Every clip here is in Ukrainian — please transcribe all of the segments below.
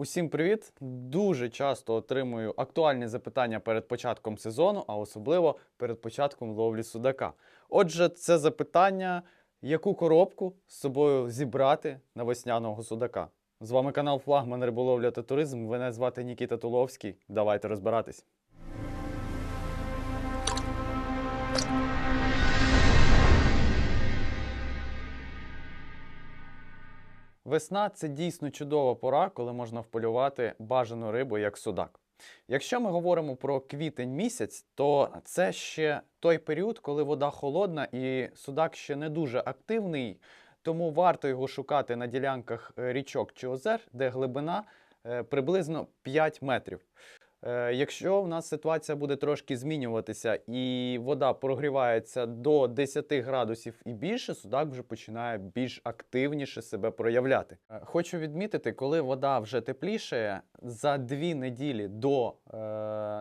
Усім привіт! Дуже часто отримую актуальні запитання перед початком сезону, а особливо перед початком ловлі судака. Отже, це запитання, яку коробку з собою зібрати на весняного судака. З вами канал Флагман Риболовля та Туризм. Мене звати Нікіта Туловський. Давайте розбиратись. Весна це дійсно чудова пора, коли можна вполювати бажану рибу як судак. Якщо ми говоримо про квітень місяць, то це ще той період, коли вода холодна і судак ще не дуже активний, тому варто його шукати на ділянках річок чи озер, де глибина е, приблизно 5 метрів. Е, Якщо в нас ситуація буде трошки змінюватися і вода прогрівається до 10 градусів і більше, судак вже починає більш активніше себе проявляти. Е, Хочу відмітити, коли вода вже теплішає, за дві неділі до е,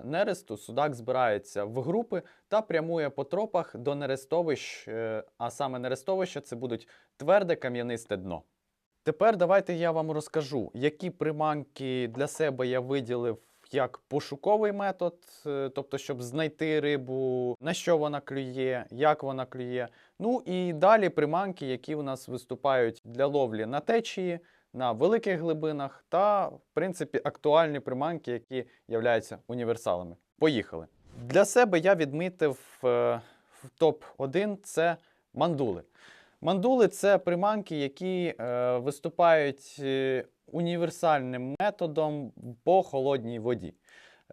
нересту судак збирається в групи та прямує по тропах до нерестовищ, е, а саме нерестовища це будуть тверде кам'янисте дно. Тепер давайте я вам розкажу, які приманки для себе я виділив як пошуковий метод, е, тобто, щоб знайти рибу, на що вона клює, як вона клює. Ну і далі приманки, які у нас виступають для ловлі на течії, на великих глибинах, та, в принципі, актуальні приманки, які являються універсалами. Поїхали. Для себе я відмітив е, в топ-1 це мандули. Мандули це приманки, які е, виступають е, універсальним методом по холодній воді.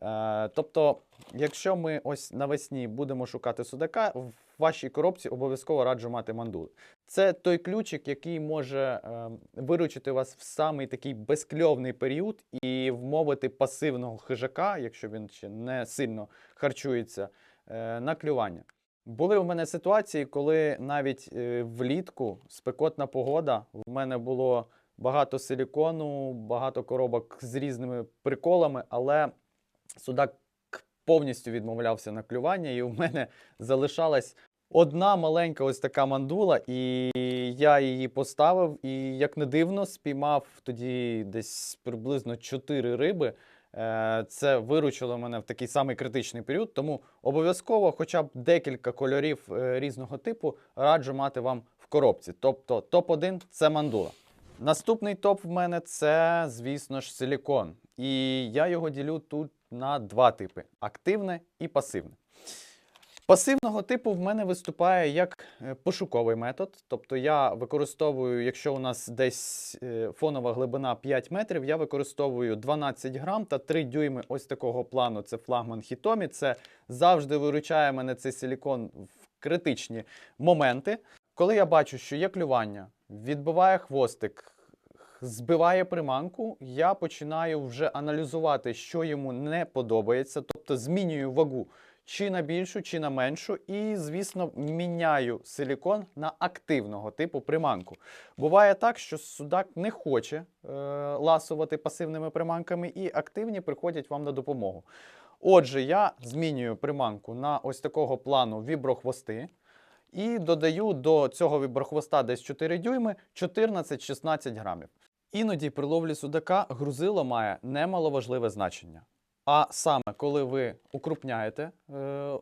Е, тобто, якщо ми ось навесні будемо шукати судака, в вашій коробці обов'язково раджу мати мандули. Це той ключик, який може е, виручити вас в самий такий безкльовний період і вмовити пасивного хижака, якщо він ще не сильно харчується, е, на клювання. Були у мене ситуації, коли навіть е, влітку спекотна погода, в мене було багато силікону, багато коробок з різними приколами, але судак повністю відмовлявся на клювання, і у мене залишалась одна маленька ось така мандула, і я її поставив, і як не дивно, спіймав тоді десь приблизно 4 риби. Е, Це виручило мене в такий самий критичний період, тому обов'язково хоча б декілька кольорів е, різного типу раджу мати вам в коробці. Тобто топ-1 це мандула. Наступний топ в мене це, звісно ж, силікон. І я його ділю тут на два типи: активне і пасивне. Пасивного типу в мене виступає як е, пошуковий метод. Тобто я використовую, якщо у нас десь е, фонова глибина 5 метрів, я використовую 12 грам та 3 дюйми ось такого плану. Це флагман Хітомі. Це завжди виручає мене цей силікон в критичні моменти. Коли я бачу, що є клювання, відбиває хвостик, збиває приманку, я починаю вже аналізувати, що йому не подобається, тобто змінюю вагу чи на більшу, чи на меншу, і, звісно, міняю силікон на активного типу приманку. Буває так, що судак не хоче е, ласувати пасивними приманками, і активні приходять вам на допомогу. Отже, я змінюю приманку на ось такого плану віброхвости. І додаю до цього віброхвоста десь 4 дюйми 14-16 грамів. Іноді при ловлі судака грузило має немаловажливе значення. А саме, коли ви укрупняєте е,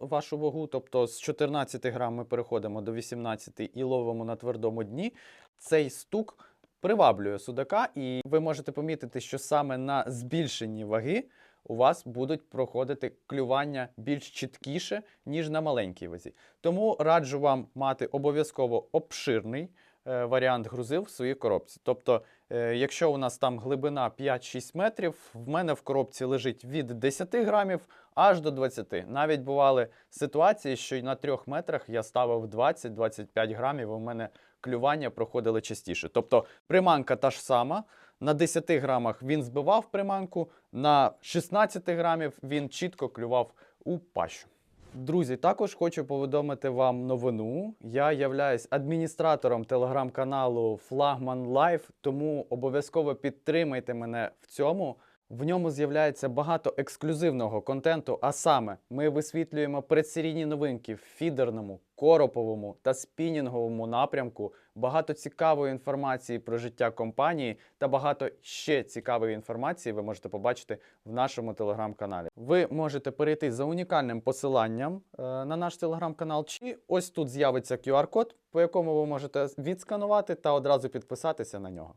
вашу вагу, тобто з 14 грам ми переходимо до 18 і ловимо на твердому дні, цей стук приваблює судака, і ви можете помітити, що саме на збільшенні ваги у вас будуть проходити клювання більш чіткіше, ніж на маленькій вазі. Тому раджу вам мати обов'язково обширний варіант грузил в своїй коробці. Тобто, е, якщо у нас там глибина 5-6 метрів, в мене в коробці лежить від 10 грамів аж до 20. Навіть бували ситуації, що на 3 метрах я ставив 20-25 грамів, і у мене клювання проходили частіше. Тобто приманка та ж сама. На 10 грамах він збивав приманку, на 16 грамів він чітко клював у пащу. Друзі, також хочу повідомити вам новину. Я являюсь адміністратором телеграм-каналу Flagman Life, тому обов'язково підтримайте мене в цьому. В ньому з'являється багато ексклюзивного контенту, а саме ми висвітлюємо предсерійні новинки в фідерному, короповому та спінінговому напрямку. багато цікавої інформації про життя компанії та багато ще цікавої інформації ви можете побачити в нашому телеграм-каналі. Ви можете перейти за унікальним посиланням е, на наш телеграм-канал, чи ось тут з'явиться QR-код, по якому ви можете відсканувати та одразу підписатися на нього.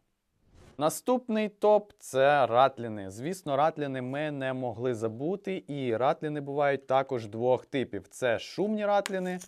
Наступний топ це ратліни. Звісно, ратліни ми не могли забути, і ратліни бувають також двох типів: це шумні ратліни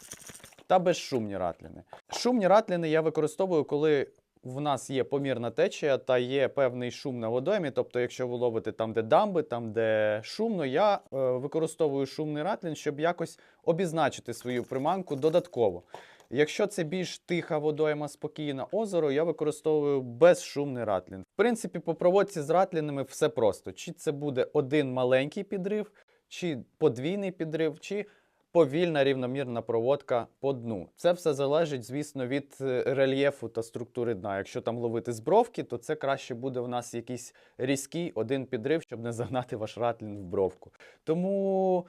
та безшумні ратліни. Шумні ратліни я використовую, коли в нас є помірна течія та є певний шум на водоймі. Тобто, якщо ви ловите там, де дамби, там, де шумно, я е, використовую шумний ратлін, щоб якось обізначити свою приманку додатково. Якщо це більш тиха водойма, спокійне озеро, я використовую безшумний ратлін. В принципі, по проводці з ратлінами все просто. Чи це буде один маленький підрив, чи подвійний підрив, чи повільна рівномірна проводка по дну. Це все залежить, звісно, від е, рельєфу та структури дна. Якщо там ловити з бровки, то це краще буде в нас якийсь різкий один підрив, щоб не загнати ваш ратлін в бровку. Тому.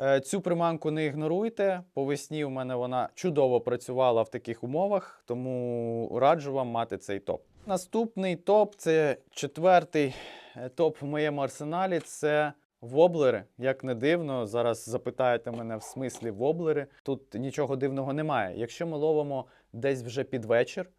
Е, Цю приманку не ігноруйте. По весні у мене вона чудово працювала в таких умовах, тому раджу вам мати цей топ. Наступний топ це четвертий е, топ в моєму арсеналі. Це воблери. Як не дивно, зараз запитаєте мене в смислі воблери. Тут нічого дивного немає. Якщо ми ловимо десь вже під вечір,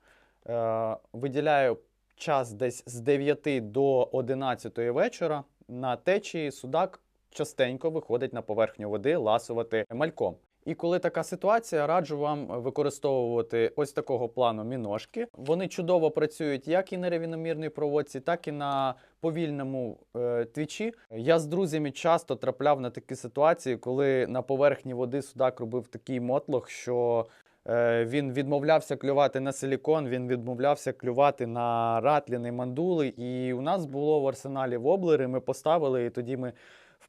е, виділяю час десь з 9 до 11 вечора на течії судак частенько виходить на поверхню води ласувати мальком. І коли така ситуація, раджу вам використовувати ось такого плану міножки. Вони чудово працюють як і на рівномірній проводці, так і на повільному е, твічі. Я з друзями часто трапляв на такі ситуації, коли на поверхні води судак робив такий мотлох, що е, він відмовлявся клювати на силікон, він відмовлявся клювати на ратліни, мандули. І у нас було в арсеналі воблери. Ми поставили, і тоді ми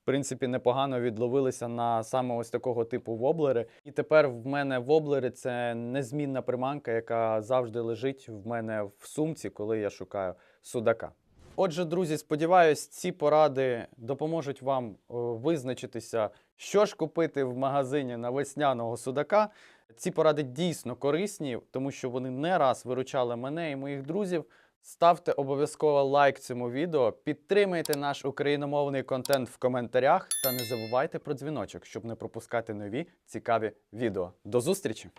принципі, непогано відловилися на саме ось такого типу воблери. І тепер в мене воблери це незмінна приманка, яка завжди лежить в мене в сумці, коли я шукаю судака. Отже, друзі, сподіваюсь, ці поради допоможуть вам визначитися, що ж купити в магазині на весняного судака. Ці поради дійсно корисні, тому що вони не раз виручали мене і моїх друзів. Ставте обов'язково лайк цьому відео, підтримайте наш україномовний контент в коментарях та не забувайте про дзвіночок, щоб не пропускати нові цікаві відео. До зустрічі!